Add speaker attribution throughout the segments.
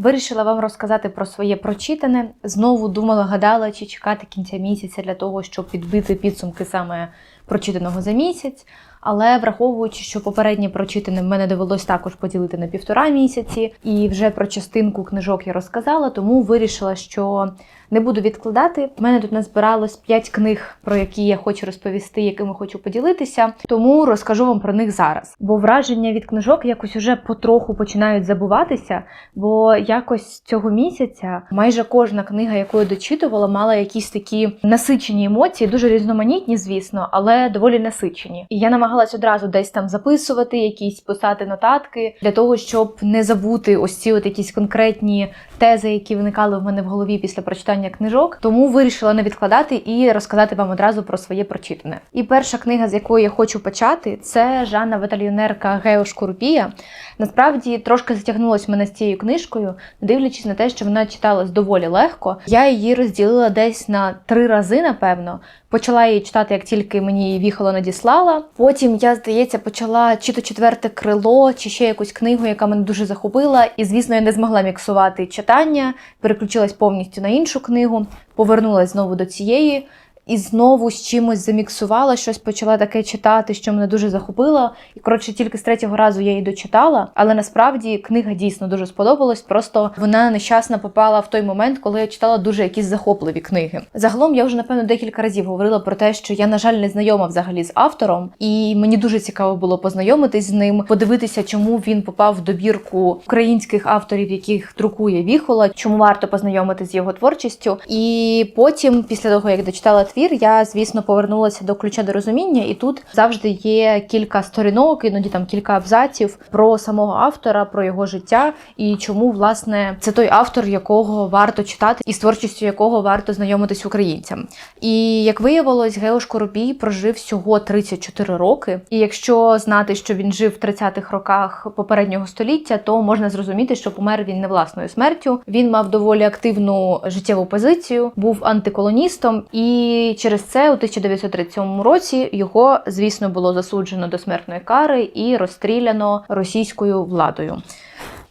Speaker 1: Вирішила вам розказати про своє прочитане. Знову думала, гадала, чи чекати кінця місяця для того, щоб підбити підсумки саме прочитаного за місяць. Але враховуючи, що попереднє прочитане в мене довелось також поділити на півтора місяці, і вже про частинку книжок я розказала, тому вирішила, що не буду відкладати. У мене тут назбиралось 5 книг, про які я хочу розповісти, якими хочу поділитися. Тому розкажу вам про них зараз. Бо враження від книжок якось уже потроху починають забуватися. Бо якось цього місяця майже кожна книга, яку я дочитувала, мала якісь такі насичені емоції, дуже різноманітні, звісно, але доволі насичені. І я намагалась одразу десь там записувати, якісь писати нотатки для того, щоб не забути ось ці от якісь конкретні тези, які виникали в мене в голові після прочитання книжок. Тому вирішила не відкладати і розказати вам одразу про своє прочитане. І перша книга, з якої я хочу почати, це Жанна Батальйонерка Гео Шкурупія. Насправді трошки затягнулась мене з цією книжкою, дивлячись на те, що вона читалась доволі легко. Я її розділила десь на три рази, напевно. Почала її читати, як тільки мені її віхало надіслала. Потім я, здається, почала чи то четверте крило, чи ще якусь книгу, яка мене дуже захопила. І, звісно, я не змогла міксувати читання, переключилась повністю на іншу книгу, повернулася знову до цієї. І знову з чимось заміксувала, щось почала таке читати, що мене дуже захопило. І коротше, тільки з третього разу я її дочитала. Але насправді книга дійсно дуже сподобалась. Просто вона нещасно попала в той момент, коли я читала дуже якісь захопливі книги. Загалом я вже напевно декілька разів говорила про те, що я, на жаль, не знайома взагалі з автором, і мені дуже цікаво було познайомитись з ним, подивитися, чому він попав в добірку українських авторів, яких друкує Віхола, чому варто познайомитись з його творчістю. І потім, після того як дочитала твір, я звісно повернулася до ключа до розуміння, і тут завжди є кілька сторінок, іноді там кілька абзаців про самого автора, про його життя і чому власне це той автор, якого варто читати, і з творчістю якого варто знайомитись українцям. І як виявилось, Геош Коробій прожив всього 34 роки. І якщо знати, що він жив в 30-х роках попереднього століття, то можна зрозуміти, що помер він не власною смертю. Він мав доволі активну життєву позицію, був антиколоністом, і через це у 1937 році його, звісно, було засуджено до смертної кари і розстріляно російською владою.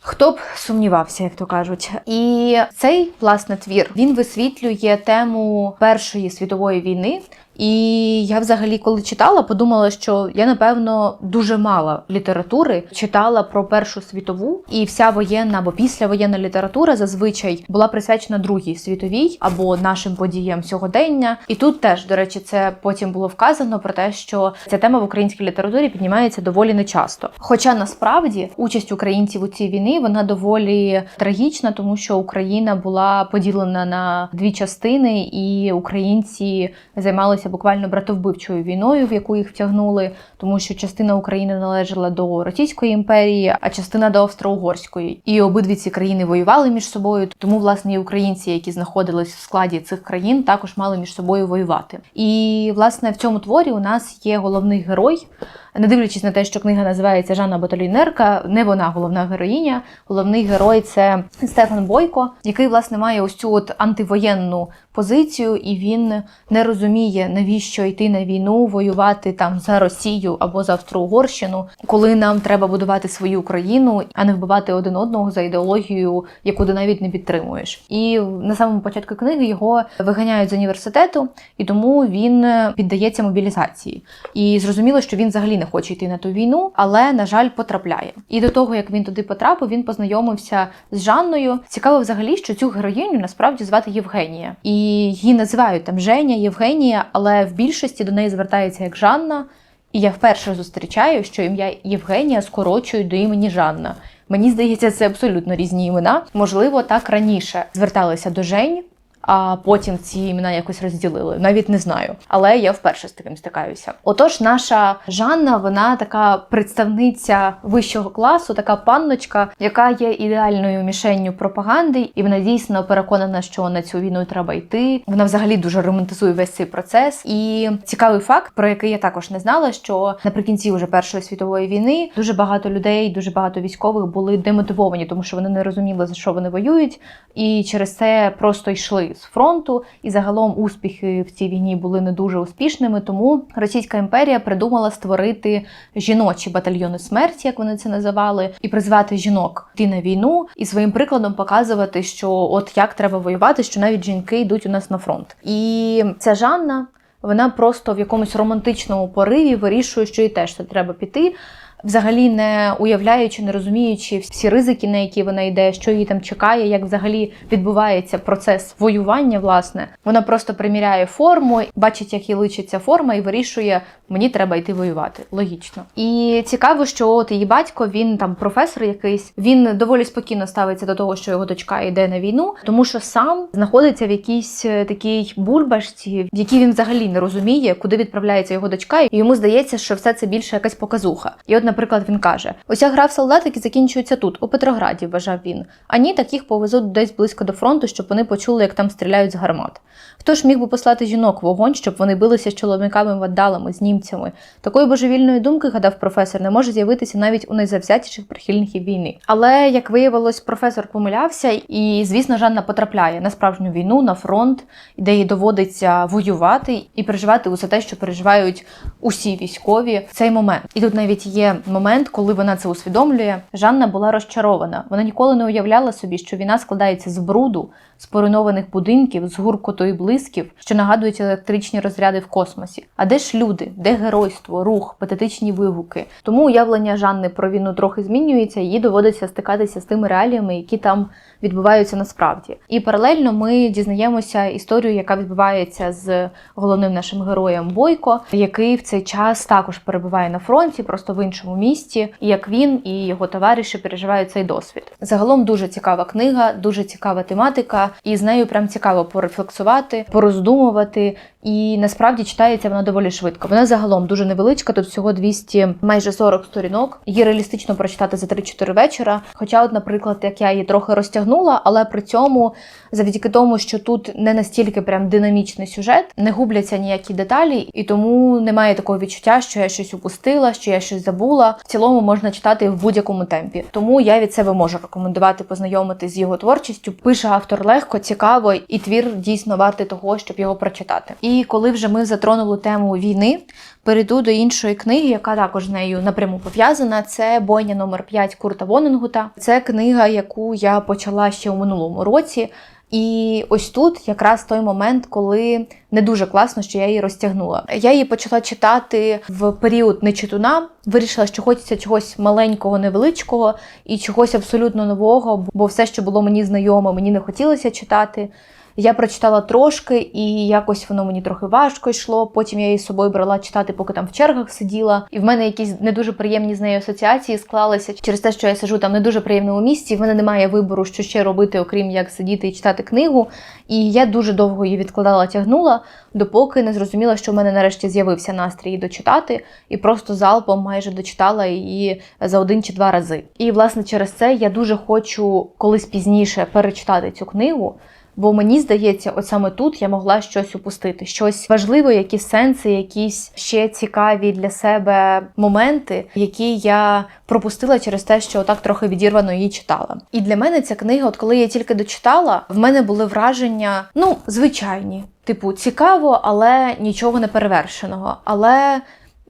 Speaker 1: Хто б сумнівався, як то кажуть, і цей власне твір він висвітлює тему Першої світової війни. І я взагалі, коли читала, подумала, що я напевно дуже мало літератури читала про Першу світову, і вся воєнна або післявоєнна література зазвичай була присвячена Другій світовій або нашим подіям сьогодення. І тут теж, до речі, це потім було вказано про те, що ця тема в українській літературі піднімається доволі нечасто. Хоча насправді участь українців у цій війні вона доволі трагічна, тому що Україна була поділена на дві частини, і українці займалися буквально братовбивчою війною, в яку їх втягнули, тому що частина України належала до Російської імперії, а частина до Австро-Угорської. І обидві ці країни воювали між собою. Тому, власне, і українці, які знаходились в складі цих країн, також мали між собою воювати. І власне в цьому творі у нас є головний герой. Не дивлячись на те, що книга називається Жанна Баталійнерка, не вона головна героїня. Головний герой це Стефан Бойко, який власне має ось цю от антивоєнну позицію, і він не розуміє, навіщо йти на війну, воювати там за Росію або за Австро-Угорщину, коли нам треба будувати свою країну, а не вбивати один одного за ідеологію, яку ти навіть не підтримуєш. І на самому початку книги його виганяють з університету, і тому він піддається мобілізації. І зрозуміло, що він взагалі не хоче йти на ту війну, але на жаль потрапляє. І до того як він туди потрапив, він познайомився з Жанною. Цікаво, взагалі, що цю героїню насправді звати Євгенія, і її називають там Женя, Євгенія, але в більшості до неї звертається як Жанна. І я вперше зустрічаю, що ім'я Євгенія скорочують до імені Жанна. Мені здається, це абсолютно різні імена. Можливо, так раніше зверталися до Жень, а потім ці імена якось розділили. Навіть не знаю. Але я вперше з таким стикаюся. Отож, наша Жанна, вона така представниця вищого класу, така панночка, яка є ідеальною мішенню пропаганди, і вона дійсно переконана, що на цю війну треба йти. Вона взагалі дуже романтизує весь цей процес. І цікавий факт, про який я також не знала, що наприкінці вже першої світової війни дуже багато людей, дуже багато військових були демотивовані, тому що вони не розуміли за що вони воюють, і через це просто йшли з фронту, і загалом успіхи в цій війні були не дуже успішними. Тому Російська імперія придумала створити жіночі батальйони смерті, як вони це називали, і призвати жінок йти на війну і своїм прикладом показувати, що от як треба воювати, що навіть жінки йдуть у нас на фронт. І ця Жанна. Вона просто в якомусь романтичному пориві вирішує, що їй теж це треба піти. Взагалі не уявляючи, не розуміючи всі ризики, на які вона йде, що її там чекає, як взагалі відбувається процес воювання. Власне, вона просто приміряє форму, бачить, як їй личиться форма, і вирішує, мені треба йти воювати. Логічно. І цікаво, що от її батько, він там професор якийсь, він доволі спокійно ставиться до того, що його дочка йде на війну, тому що сам знаходиться в якійсь е, такій бульбашці, в якій він взагалі не розуміє, куди відправляється його дочка, і йому здається, що все це більше якась показуха. І от, наприклад, він каже: Ося гра в солдатики закінчується тут, у Петрограді, вважав він. А ні, таких повезуть десь близько до фронту, щоб вони почули, як там стріляють з гармат. Хто ж міг би послати жінок в вогонь, щоб вони билися з чоловіками вандалами, з німцями? Такої божевільної думки, гадав професор, не може з'явитися навіть у найзавзятіших прихильників війни. Але як виявилось, професор помилявся, і звісно, Жанна потрапляє на справжню війну, на фронт, де їй доводиться воювати і переживати усе те, що переживають усі військові в цей момент. І тут навіть є момент, коли вона це усвідомлює. Жанна була розчарована. Вона ніколи не уявляла собі, що війна складається з бруду, з поруйнованих будинків, з гуркоту і блисків, що нагадують електричні розряди в космосі. А де ж люди, де геройство, рух, патетичні вигуки? Тому уявлення Жанни про війну трохи змінюється, їй доводиться стикатися з тими реаліями, які там відбуваються насправді. І паралельно ми дізнаємося історію, яка відбувається з головним нашим героєм Бойко, який в цей час також перебуває на фронті, просто в іншому місті, і як він і його товариші переживають цей досвід. Загалом дуже цікава книга, дуже цікава тематика, і з нею прям цікаво порефлексувати, пороздумувати. І насправді читається вона доволі швидко. Вона загалом дуже невеличка, тут всього 200, майже 40 сторінок. Її реалістично прочитати за 3-4 вечора. Хоча, от, наприклад, як я її трохи розтягнула, але при цьому, завдяки тому, що тут не настільки прям динамічний сюжет, не губляться ніякі деталі, і тому немає такого відчуття, що я щось упустила, що я щось забула. В цілому можна читати в будь-якому темпі. Тому я від себе можу рекомендувати познайомитись з його творчістю. Пише автор легко, цікаво, і твір дійсно вартий того, щоб його прочитати. І коли вже ми затронули тему війни, перейду до іншої книги, яка також з нею напряму пов'язана. Це бойня номер 5 Курта Воненгута. Це книга, яку я почала ще у минулому році. І ось тут якраз той момент, коли не дуже класно, що я її розтягнула. Я її почала читати в період нечитуна. Вирішила, що хочеться чогось маленького, невеличкого і чогось абсолютно нового, бо все, що було мені знайоме, мені не хотілося читати. Я прочитала трошки, і якось воно мені трохи важко йшло. Потім я її з собою брала читати, поки там в чергах сиділа. І в мене якісь не дуже приємні з нею асоціації склалися через те, що я сижу там не дуже приємному місці. В мене немає вибору, що ще робити, окрім як сидіти і читати книгу. І я дуже довго її відкладала, тягнула, допоки не зрозуміла, що в мене нарешті з'явився настрій дочитати, і просто залпом майже дочитала її за один чи два рази. І власне через це я дуже хочу колись пізніше перечитати цю книгу. Бо мені здається, от саме тут я могла щось упустити, щось важливе, якісь сенси, якісь ще цікаві для себе моменти, які я пропустила через те, що отак трохи відірвано її читала. І для мене ця книга, от коли я тільки дочитала, в мене були враження, ну, звичайні, типу, цікаво, але нічого не перевершеного. Але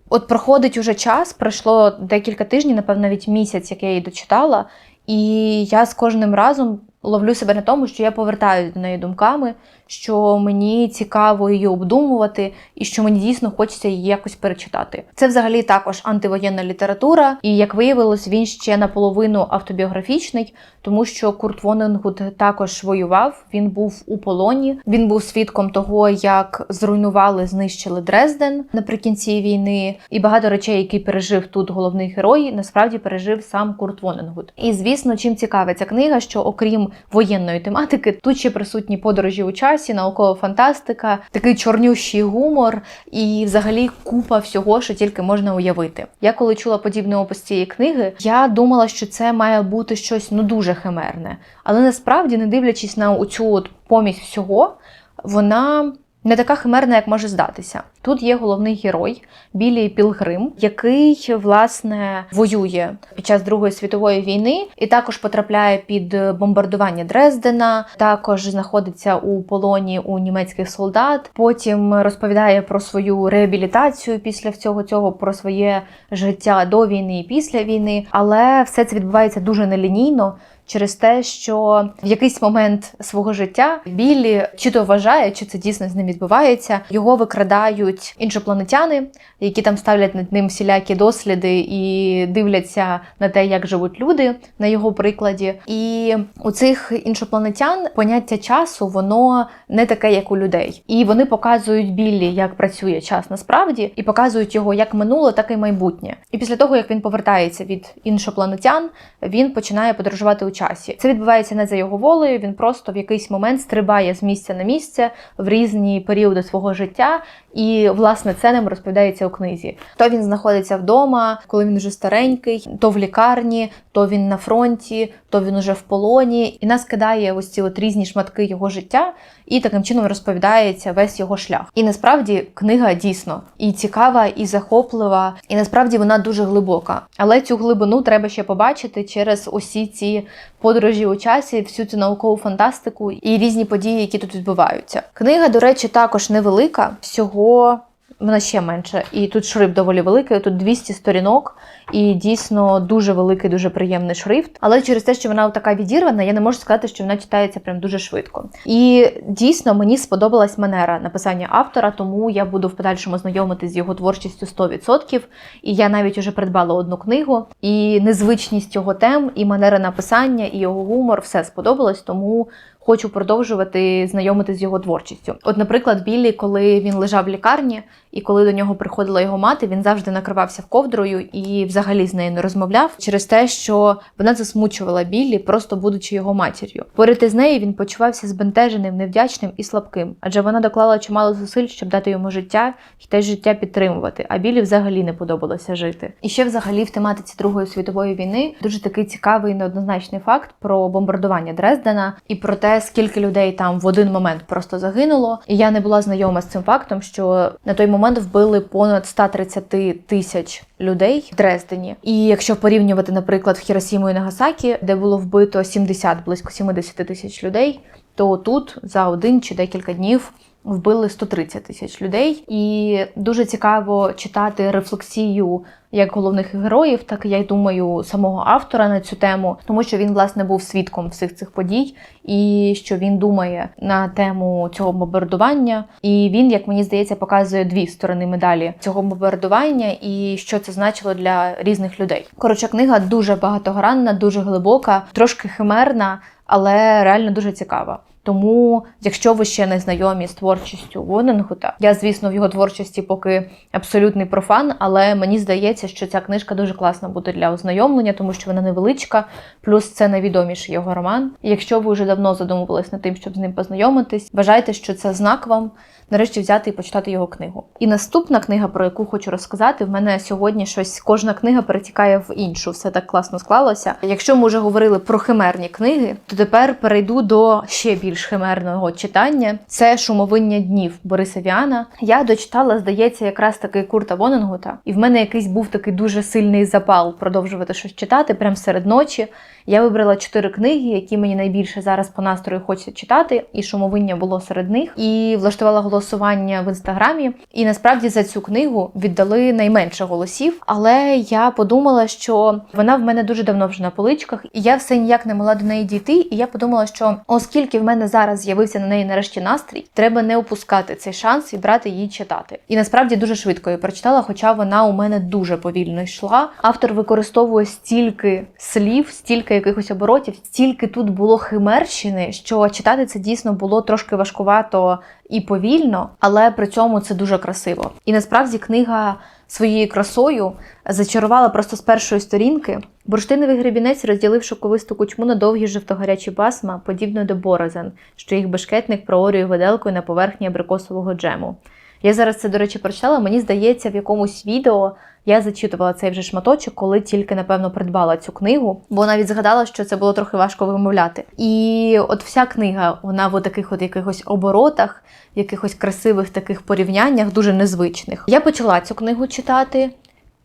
Speaker 1: от проходить уже час, пройшло декілька тижнів, напевно, навіть місяць, як я її дочитала, і я з кожним разом ловлю себе на тому, що я повертаюся до неї думками, що мені цікаво її обдумувати, і що мені дійсно хочеться її якось перечитати. Це взагалі також антивоєнна література, і як виявилось, він ще наполовину автобіографічний, тому що Курт Воненгут також воював. Він був у полоні. Він був свідком того, як зруйнували, знищили Дрезден наприкінці війни, і багато речей, які пережив тут головний герой, насправді пережив сам Курт Воненгут. І звісно, чим цікава ця книга, що окрім воєнної тематики, тут ще присутні подорожі у часі, наукова фантастика, такий чорнющий гумор і, взагалі, купа всього, що тільки можна уявити. Я коли чула подібний опис цієї книги, я думала, що це має бути щось ну дуже химерне. Але насправді, не дивлячись на оцю от помість всього, вона не така химерна, як може здатися. Тут є головний герой Білі Пілгрим, який власне воює під час Другої світової війни і також потрапляє під бомбардування Дрездена. Також знаходиться у полоні у німецьких солдат. Потім розповідає про свою реабілітацію після всього цього, про своє життя до війни і після війни. Але все це відбувається дуже нелінійно через те, що в якийсь момент свого життя Біллі чи то вважає, чи це дійсно з ним відбувається. Його викрадають іншопланетяни, які там ставлять над ним всілякі досліди і дивляться на те, як живуть люди на його прикладі. І у цих іншопланетян поняття часу воно не таке, як у людей. І вони показують Біллі, як працює час насправді, і показують його як минуле, так і майбутнє. І після того, як він повертається від іншопланетян, він починає подорожувати у часі. Це відбувається не за його волею. Він просто в якийсь момент стрибає з місця на місце в різні періоди свого життя, і власне це ним розповідається у книзі. То він знаходиться вдома, коли він вже старенький, то в лікарні, то він на фронті, то він уже в полоні, і нас кидає ось ці от різні шматки його життя, і таким чином розповідається весь його шлях. І насправді книга дійсно і цікава, і захоплива, і насправді вона дуже глибока. Але цю глибину треба ще побачити через усі ці подорожі у часі, всю цю наукову фантастику і різні події, які тут відбуваються. Книга, до речі, також невелика, всього. Вона ще менше, і тут шрифт доволі великий. Тут 200 сторінок, і дійсно дуже великий, дуже приємний шрифт. Але через те, що вона така відірвана, я не можу сказати, що вона читається прям дуже швидко. І дійсно мені сподобалась манера написання автора, тому я буду в подальшому знайомитися з його творчістю 100%. І я навіть уже придбала одну книгу. І незвичність його тем, і манера написання, і його гумор все сподобалось, тому хочу продовжувати знайомити з його творчістю. От, наприклад, Біллі, коли він лежав в лікарні, і коли до нього приходила його мати, він завжди накривався ковдрою і взагалі з нею не розмовляв через те, що вона засмучувала Біллі, просто будучи його матір'ю. Поряд із нею він почувався збентеженим, невдячним і слабким, адже вона доклала чимало зусиль, щоб дати йому життя і те життя підтримувати. А Біллі взагалі не подобалося жити. І ще, взагалі, в тематиці Другої світової війни дуже такий цікавий неоднозначний факт про бомбардування Дрездена і про те, скільки людей там в один момент просто загинуло. І я не була знайома з цим фактом, що на той момент вбили понад 130 тисяч людей в Дрездені. І якщо порівнювати, наприклад, в Хіросіму і Нагасакі, де було вбито 70, близько 70 тисяч людей, то тут за один чи декілька днів. Вбили 130 тисяч людей, і дуже цікаво читати рефлексію як головних героїв, так я думаю, самого автора на цю тему, тому що він власне був свідком всіх цих подій, і що він думає на тему цього бомбардування. І він, як мені здається, показує дві сторони медалі цього бомбардування і що це значило для різних людей. Коротше, книга дуже багатогранна, дуже глибока, трошки химерна, але реально дуже цікава. Тому, якщо ви ще не знайомі з творчістю Вонингута, я, звісно, в його творчості поки абсолютний профан, але мені здається, що ця книжка дуже класна буде для ознайомлення, тому що вона невеличка, плюс це найвідоміший його роман. І якщо ви вже давно задумувались над тим, щоб з ним познайомитись, вважайте, що це знак вам нарешті взяти і почитати його книгу. І наступна книга, про яку хочу розказати, в мене сьогодні щось кожна книга перетікає в іншу. Все так класно склалося. Якщо ми вже говорили про химерні книги, то тепер перейду до ще більш химерного читання. Це шумовиння днів Бориса Віана. Я дочитала, здається, якраз таки Курта Вонингута, і в мене якийсь був такий дуже сильний запал продовжувати щось читати прямо серед ночі. Я вибрала чотири книги, які мені найбільше зараз по настрою хочеться читати, і шумовиння було серед них. І влаштувала голосування в інстаграмі. І насправді за цю книгу віддали найменше голосів. Але я подумала, що вона в мене дуже давно вже на поличках, і я все ніяк не могла до неї дійти. І я подумала, що оскільки в мене зараз з'явився на неї нарешті настрій, треба не опускати цей шанс і брати її читати. І насправді дуже швидко її прочитала, хоча вона у мене дуже повільно йшла. Автор використовує стільки слів, стільки якихось оборотів, стільки тут було химерщини, що читати це дійсно було трошки важкувато і повільно, але при цьому це дуже красиво. І насправді книга своєю красою зачарувала просто з першої сторінки. Бурштиновий гребінець розділив шоковисту кучму на довгі жовтогарячі пасма, подібно до борозен, що їх бешкетник проорює виделкою на поверхні абрикосового джему. Я зараз це, до речі, прочитала. Мені здається, в якомусь відео я зачитувала цей вже шматочок, коли тільки, напевно, придбала цю книгу, бо навіть згадала, що це було трохи важко вимовляти. І от вся книга, вона в таких от якихось оборотах, якихось красивих таких порівняннях, дуже незвичних. Я почала цю книгу читати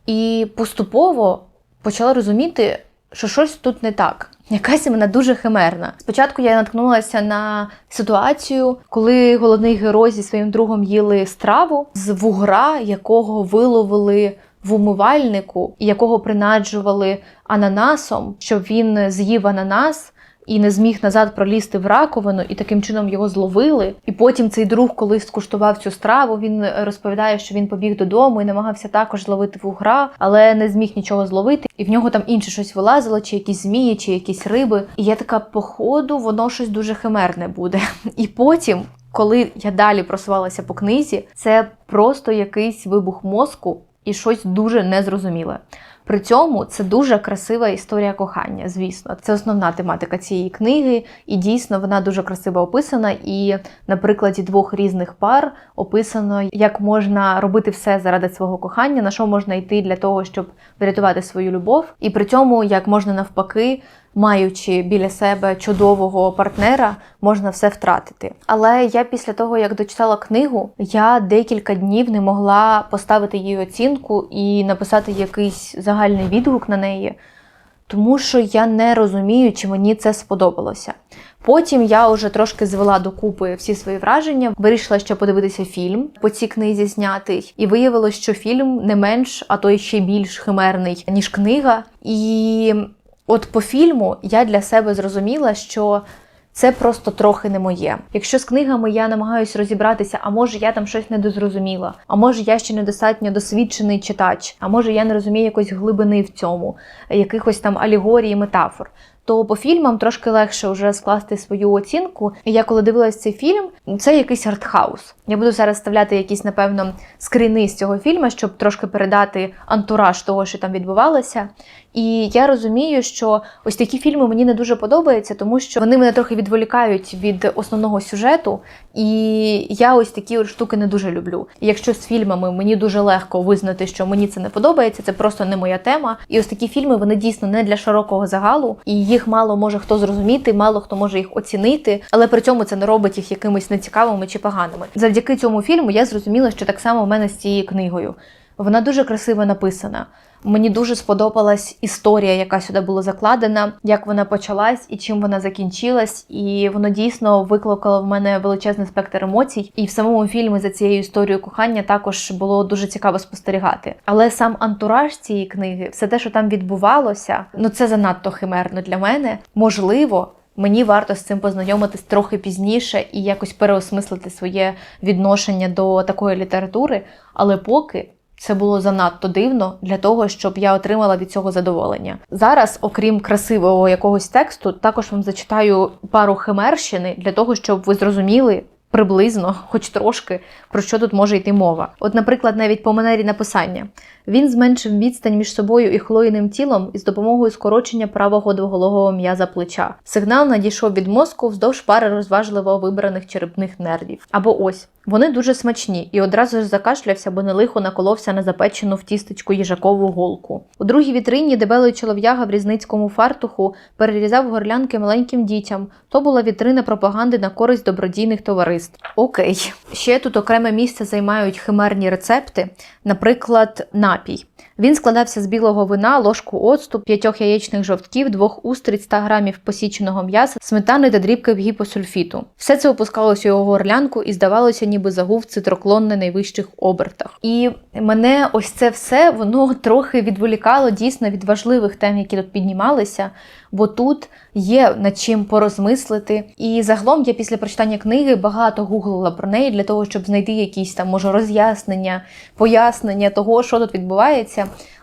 Speaker 1: і поступово почала розуміти, що щось тут не так. Якась вона дуже химерна. Спочатку я наткнулася на ситуацію, коли головний герой зі своїм другом їли страву з вугра, якого виловили в умивальнику, якого принаджували ананасом, щоб він з'їв ананас. І не зміг назад пролізти в раковину, і таким чином його зловили. І потім цей друг, коли скуштував цю страву, він розповідає, що він побіг додому і намагався також зловити вугра, але не зміг нічого зловити. І в нього там інше щось вилазило, чи якісь змії, чи якісь риби. І я така, походу, воно щось дуже химерне буде. І потім. Коли я далі просувалася по книзі, це просто якийсь вибух мозку і щось дуже незрозуміле. При цьому це дуже красива історія кохання, звісно. Це основна тематика цієї книги, і дійсно вона дуже красиво описана. І на прикладі двох різних пар описано, як можна робити все заради свого кохання, на що можна йти для того, щоб врятувати свою любов, і при цьому як можна навпаки. Маючи біля себе чудового партнера, можна все втратити. Але я після того, як дочитала книгу, я декілька днів не могла поставити їй оцінку і написати якийсь загальний відгук на неї, тому що я не розумію, чи мені це сподобалося. Потім я вже трошки звела докупи всі свої враження, вирішила ще подивитися фільм по цій книзі знятий, і виявилось, що фільм не менш, а то й ще більш химерний, ніж книга. І от по фільму я для себе зрозуміла, що це просто трохи не моє. Якщо з книгами я намагаюся розібратися, а може я там щось недозрозуміла, а може я ще недостатньо досвідчений читач, а може я не розумію якоїсь глибини в цьому, якихось там алегорій, метафор. То по фільмам трошки легше вже скласти свою оцінку. І я коли дивилась цей фільм, це якийсь артхаус. Я буду зараз вставляти якісь, напевно, скріни з цього фільму, щоб трошки передати антураж того, що там відбувалося. І я розумію, що ось такі фільми мені не дуже подобаються, тому що вони мене трохи відволікають від основного сюжету, і я ось такі штуки не дуже люблю. І якщо з фільмами мені дуже легко визнати, що мені це не подобається, це просто не моя тема. І ось такі фільми вони дійсно не для широкого загалу, і їх мало може хто зрозуміти, мало хто може їх оцінити, але при цьому це не робить їх якимись нецікавими чи поганими. Завдяки цьому фільму я зрозуміла, що так само в мене з цією книгою. Вона дуже красиво написана. Мені дуже сподобалась історія, яка сюди була закладена, як вона почалась і чим вона закінчилась. І воно дійсно викликало в мене величезний спектр емоцій. І в самому фільмі за цією історією кохання також було дуже цікаво спостерігати. Але сам антураж цієї книги, все те, що там відбувалося, ну це занадто химерно для мене. Можливо. Мені варто з цим познайомитись трохи пізніше і якось переосмислити своє відношення до такої літератури, але поки це було занадто дивно для того, щоб я отримала від цього задоволення. Зараз, окрім красивого якогось тексту, також вам зачитаю пару химерщини для того, щоб ви зрозуміли. Приблизно, хоч трошки, про що тут може йти мова. От, наприклад, навіть по манері написання. Він зменшив відстань між собою і хлоїним тілом із допомогою скорочення правого двоголового м'яза плеча. Сигнал надійшов від мозку вздовж пари розважливо вибраних черепних нервів. Або ось вони дуже смачні, і одразу ж закашлявся, бо не лихо наколовся на запечену в тістечку їжакову голку. У другій вітрині дебелий чолов'яга в різницькому фартуху перерізав горлянки маленьким дітям. То була вітрина пропаганди на користь добродійних товариств. Окей, ще тут окреме місце займають химерні рецепти, наприклад, not be. Він складався з білого вина, ложку оцту, п'ятьох яєчних жовтків, двох устриць 100 грамів посіченого м'яса, сметани та дрібки в гіпосульфіту. Все це опускалося у його горлянку і здавалося, ніби загув цитроклон на найвищих обертах. І мене ось це все воно трохи відволікало дійсно від важливих тем, які тут піднімалися. Бо тут є над чим порозмислити. І загалом я після прочитання книги багато гуглила про неї для того, щоб знайти якісь там, може, роз'яснення, пояснення того, що тут відбувається.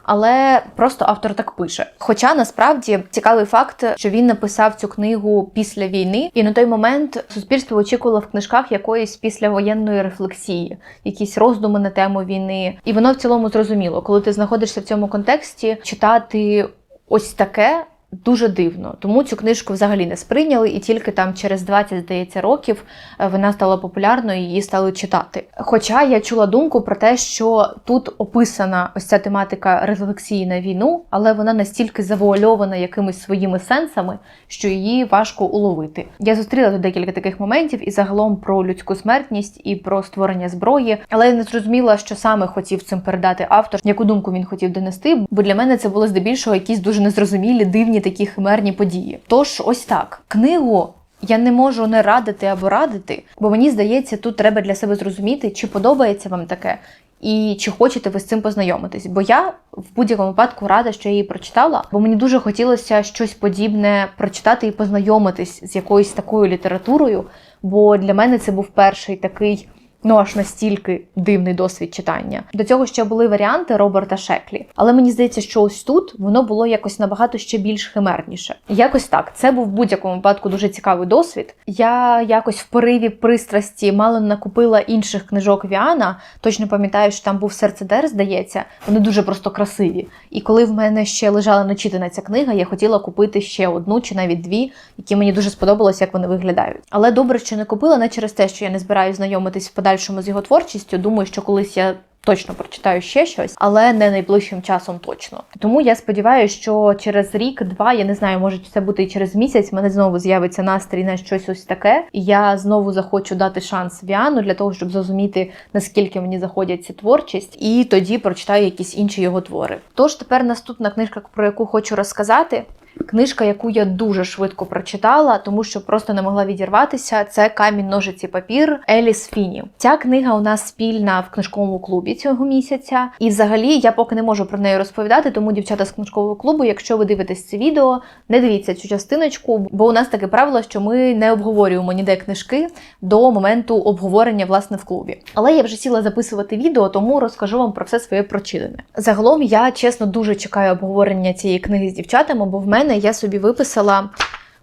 Speaker 1: Але просто автор так пише. Хоча насправді цікавий факт, що він написав цю книгу після війни, і на той момент суспільство очікувало в книжках якоїсь післявоєнної рефлексії, якісь роздуми на тему війни. І воно в цілому зрозуміло, коли ти знаходишся в цьому контексті, читати ось таке дуже дивно. Тому цю книжку взагалі не сприйняли, і тільки там через 20, здається, років е, вона стала популярною і її стали читати. Хоча я чула думку про те, що тут описана ось ця тематика рефлексії на війну, але вона настільки завуальована якимись своїми сенсами, що її важко уловити. Я зустріла тут декілька таких моментів і загалом про людську смертність і про створення зброї, але я не зрозуміла, що саме хотів цим передати автор, яку думку він хотів донести. Бо для мене це було здебільшого якісь дуже незрозумілі, дивні такі химерні події. Тож, ось так книгу. Я не можу не радити або радити, бо мені здається, тут треба для себе зрозуміти, чи подобається вам таке, і чи хочете ви з цим познайомитись. Бо я в будь-якому випадку рада, що я її прочитала, бо мені дуже хотілося щось подібне прочитати і познайомитись з якоюсь такою літературою. Бо для мене це був перший такий. Ну, аж настільки дивний досвід читання. До цього ще були варіанти Роберта Шеклі, але мені здається, що ось тут воно було якось набагато ще більш химерніше. Якось так, це був в будь-якому випадку дуже цікавий досвід. Я якось в пориві пристрасті мало накупила інших книжок Віана. Точно пам'ятаю, що там був серцедер, здається. Вони дуже просто красиві. І коли в мене ще лежала начитана ця книга, я хотіла купити ще одну чи навіть дві, які мені дуже сподобалось, як вони виглядають. Але добре, що не купила, не через те, що я не збираюсь знайомитись в подальшому з його творчістю. Думаю, що колись я. Точно прочитаю ще щось, але не найближчим часом точно. Тому я сподіваюся, що через рік-два, я не знаю, може це бути і через місяць. в Мене знову з'явиться настрій на щось ось таке. І я знову захочу дати шанс Віану для того, щоб зрозуміти наскільки мені заходять ця творчість, і тоді прочитаю якісь інші його твори. Тож тепер наступна книжка, про яку хочу розказати. Книжка, яку я дуже швидко прочитала, тому що просто не могла відірватися, це камінь ножиці папір Еліс Фіні. Ця книга у нас спільна в книжковому клубі цього місяця. І взагалі я поки не можу про неї розповідати, тому дівчата з книжкового клубу, якщо ви дивитесь це відео, не дивіться цю частиночку, бо у нас таке правило, що ми не обговорюємо ніде книжки до моменту обговорення власне в клубі. Але я вже сіла записувати відео, тому розкажу вам про все своє прочитане. Загалом я чесно дуже чекаю обговорення цієї книги з дівчатами, бо в мене я собі виписала.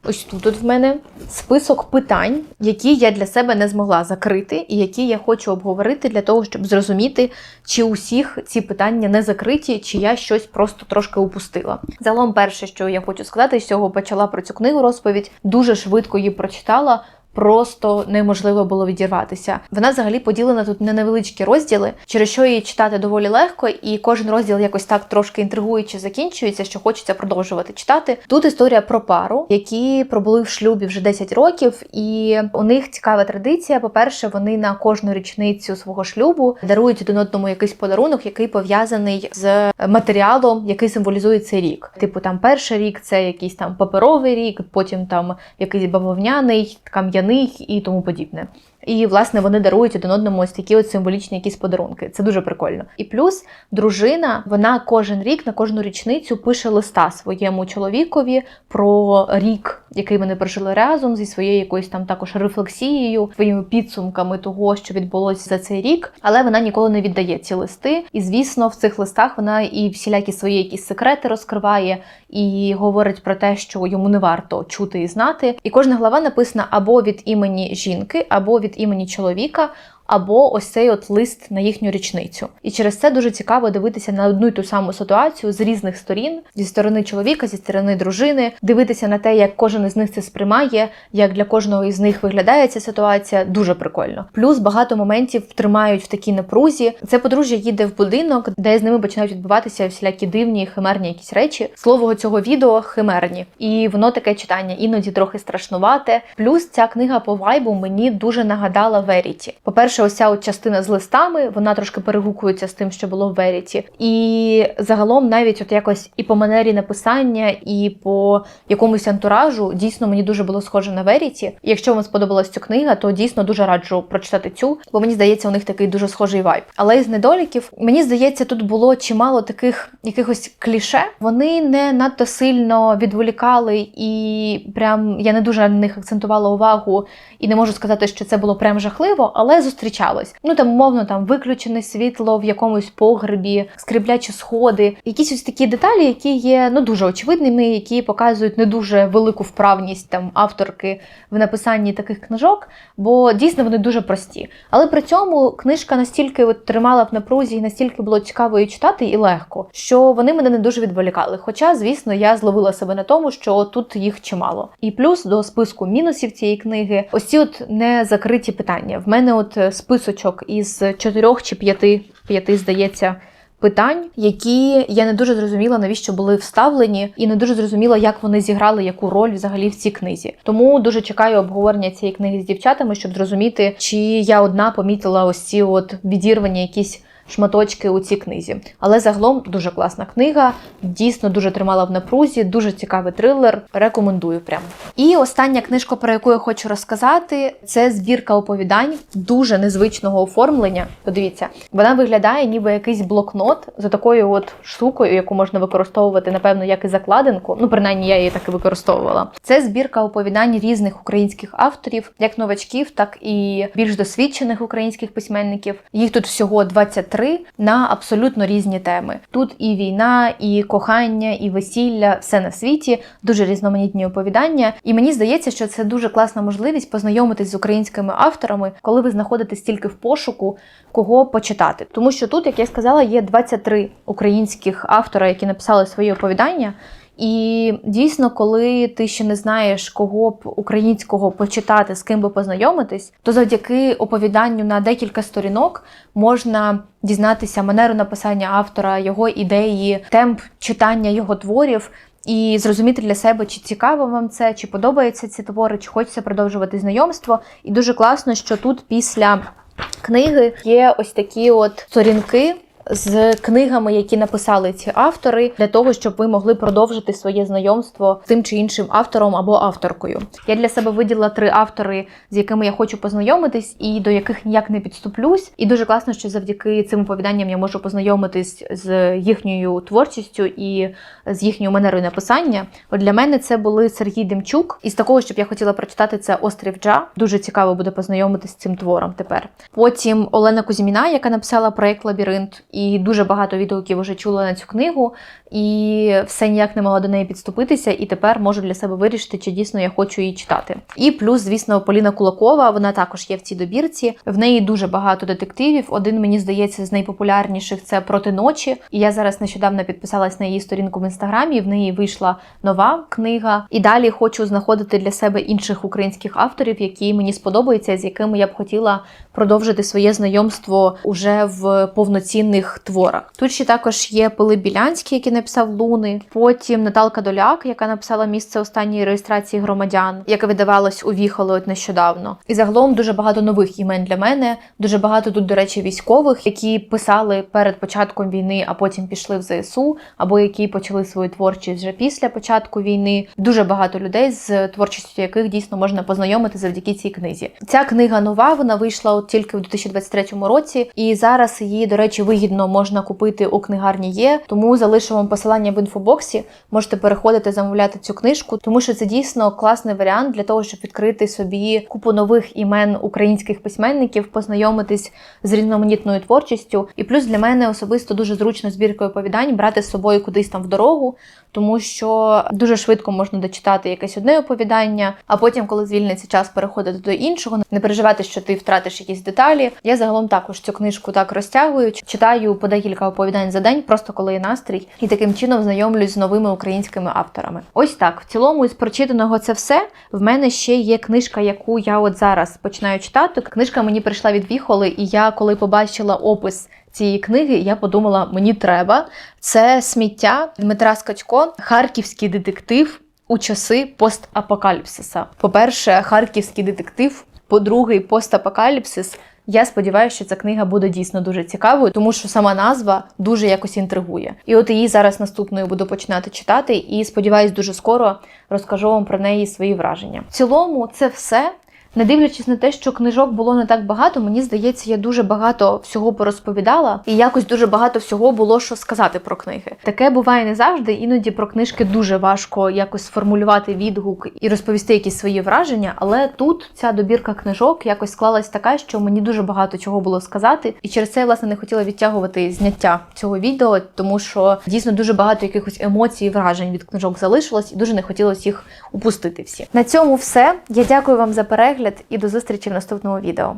Speaker 1: Ось тут от в мене список питань, які я для себе не змогла закрити, і які я хочу обговорити для того, щоб зрозуміти, чи усіх ці питання не закриті, чи я щось просто трошки упустила. Загалом, перше, що я хочу сказати, з цього почала про цю книгу розповідь, дуже швидко її прочитала. Просто неможливо було відірватися. Вона взагалі поділена тут на невеличкі розділи, через що її читати доволі легко, і кожен розділ якось так трошки інтригуючи закінчується, що хочеться продовжувати читати. Тут історія про пару, які пробули в шлюбі вже 10 років, і у них цікава традиція. По-перше, вони на кожну річницю свого шлюбу дарують один одному якийсь подарунок, який пов'язаний з матеріалом, який символізує цей рік. Типу, там перший рік це якийсь там паперовий рік, потім там якийсь бавовняний, кам'яний і тому подібне. І, власне, вони дарують один одному ось такі от символічні якісь подарунки. Це дуже прикольно. І плюс дружина, вона кожен рік на кожну річницю пише листа своєму чоловікові про рік, який вони прожили разом зі своєю якоюсь там також рефлексією, своїми підсумками того, що відбулося за цей рік. Але вона ніколи не віддає ці листи. І звісно, в цих листах вона і всілякі свої якісь секрети розкриває і говорить про те, що йому не варто чути і знати. І кожна глава написана або від імені жінки, або від імені чоловіка, або ось цей от лист на їхню річницю. І через це дуже цікаво дивитися на одну й ту саму ситуацію з різних сторін, зі сторони чоловіка, зі сторони дружини, дивитися на те, як кожен із них це сприймає, як для кожного із них виглядає ця ситуація. Дуже прикольно. Плюс багато моментів тримають в такій напрузі. Це подружжя їде в будинок, де з ними починають відбуватися всілякі дивні, химерні якісь речі. Слово цього відео химерні, і воно таке читання іноді трохи страшнувате. Плюс ця книга по вайбу мені дуже нагадала Веріті. По перше, ось ця от частина з листами, вона трошки перегукується з тим, що було в Веріті. І загалом, навіть от якось і по манері написання, і по якомусь антуражу дійсно мені дуже було схоже на Веріті. Якщо вам сподобалась ця книга, то дійсно дуже раджу прочитати цю, бо мені здається, у них такий дуже схожий вайб. Але із недоліків, мені здається, тут було чимало таких якихось кліше. Вони не надто сильно відволікали, і прям я не дуже на них акцентувала увагу, і не можу сказати, що це було прям жахливо, але зустрічалося зустрічалось. Ну там умовно там виключене світло в якомусь погребі, скріплячі сходи, якісь ось такі деталі, які є ну дуже очевидними, які показують не дуже велику вправність там авторки в написанні таких книжок, бо дійсно вони дуже прості. Але при цьому книжка настільки от тримала в напрузі і настільки було цікаво її читати і легко, що вони мене не дуже відволікали. Хоча, звісно, я зловила себе на тому, що тут їх чимало. І плюс до списку мінусів цієї книги ось ці от незакриті питання. В мене от е, списочок із чотирьох чи п'яти, п'яти, здається. Питань, які я не дуже зрозуміла, навіщо були вставлені, і не дуже зрозуміла, як вони зіграли яку роль взагалі в цій книзі. Тому дуже чекаю обговорення цієї книги з дівчатами, щоб зрозуміти, чи я одна помітила ось ці от відірвані якісь шматочки у цій книзі. Але загалом дуже класна книга, дійсно дуже тримала в напрузі, дуже цікавий трилер. Рекомендую прямо. І остання книжка, про яку я хочу розказати, це збірка оповідань дуже незвичного оформлення. Подивіться, вона виглядає ніби якийсь блокнот за такою от штукою, яку можна використовувати, напевно, як і закладинку. Ну, принаймні, я її так і використовувала. Це збірка оповідань різних українських авторів, як новачків, так і більш досвідчених українських письменників. Їх тут всього 23 на абсолютно різні теми. Тут і війна, і кохання, і весілля, все на світі, дуже різноманітні оповідання. І мені здається, що це дуже класна можливість познайомитись з українськими авторами, коли ви знаходитесь тільки в пошуку, кого почитати. Тому що тут, як я сказала, є 23 українських автора, які написали свої оповідання. І дійсно, коли ти ще не знаєш, кого б українського почитати, з ким би познайомитись, то завдяки оповіданню на декілька сторінок можна дізнатися манеру написання автора, його ідеї, темп читання його творів. І зрозуміти для себе, чи цікаво вам це, чи подобаються ці твори, чи хочеться продовжувати знайомство. І дуже класно, що тут після книги є ось такі от сторінки з книгами, які написали ці автори, для того, щоб ви могли продовжити своє знайомство з тим чи іншим автором або авторкою. Я для себе виділила три автори, з якими я хочу познайомитись, і до яких ніяк не підступлюсь. І дуже класно, що завдяки цим оповіданням я можу познайомитись з їхньою творчістю і з їхньою манерою написання. От для мене це були Сергій Демчук. І з такого, щоб я хотіла прочитати, це Острів Джа. Дуже цікаво буде познайомитись з цим твором тепер. Потім Олена Кузьміна, яка написала проект Лабіринт і дуже багато відгуків вже чула на цю книгу, і все ніяк не могла до неї підступитися, і тепер можу для себе вирішити, чи дійсно я хочу її читати. І плюс, звісно, Поліна Кулакова, вона також є в цій добірці. В неї дуже багато детективів. Один мені здається з найпопулярніших це проти ночі. І я зараз нещодавно підписалась на її сторінку в інстаграмі. В неї вийшла нова книга. І далі хочу знаходити для себе інших українських авторів, які мені сподобаються, з якими я б хотіла продовжити своє знайомство уже в повноцінних творах. Тут ще також є Пилип Білянський, який написав Луни. Потім Наталка Доляк, яка написала місце останньої реєстрації громадян, яке видавалось у Віхоло от нещодавно. І загалом дуже багато нових імен для мене. Дуже багато тут, до речі, військових, які писали перед початком війни, а потім пішли в ЗСУ, або які почали свою творчість вже після початку війни. Дуже багато людей, з творчістю яких дійсно можна познайомити завдяки цій книзі. Ця книга нова, вона вийшла от тільки в 2023 році, і зараз її, до речі, вигідно можна купити у книгарні є. Тому залишу вам посилання в інфобоксі. Можете переходити замовляти цю книжку, тому що це дійсно класний варіант для того, щоб відкрити собі купу нових імен українських письменників, познайомитись з різноманітною творчістю. І плюс для мене особисто дуже зручно збіркою оповідань брати з собою кудись там в дорогу, тому що дуже швидко можна дочитати якесь одне оповідання, а потім, коли звільниться час, переходити до іншого, не переживати, що ти втратиш якісь деталі. Я загалом також цю книжку так розтягую, читаю по декілька оповідань за день, просто коли є настрій, і таким чином знайомлюсь з новими українськими авторами. Ось так. В цілому, із прочитаного це все. В мене ще є книжка, яку я от зараз починаю читати. Книжка мені прийшла від Віхоли, і я, коли побачила опис. Цієї книги я подумала, мені треба. Це сміття Дмитра Скачко, харківський детектив у часи постапокаліпсиса. По-перше, харківський детектив, по-друге, постапокаліпсис. Я сподіваюся, що ця книга буде дійсно дуже цікавою, тому що сама назва дуже якось інтригує. І от її зараз наступною буду починати читати, і сподіваюсь, дуже скоро розкажу вам про неї свої враження. В цілому, це все. Не дивлячись на те, що книжок було не так багато, мені здається, я дуже багато всього порозповідала, і якось дуже багато всього було що сказати про книги. Таке буває не завжди. Іноді про книжки дуже важко якось сформулювати відгук і розповісти якісь свої враження. Але тут ця добірка книжок якось склалась така, що мені дуже багато чого було сказати, і через це я власне не хотіла відтягувати зняття цього відео, тому що дійсно дуже багато якихось емоцій і вражень від книжок залишилось, і дуже не хотілося їх упустити всі. На цьому все. Я дякую вам за перегляд і до зустрічі в наступному відео.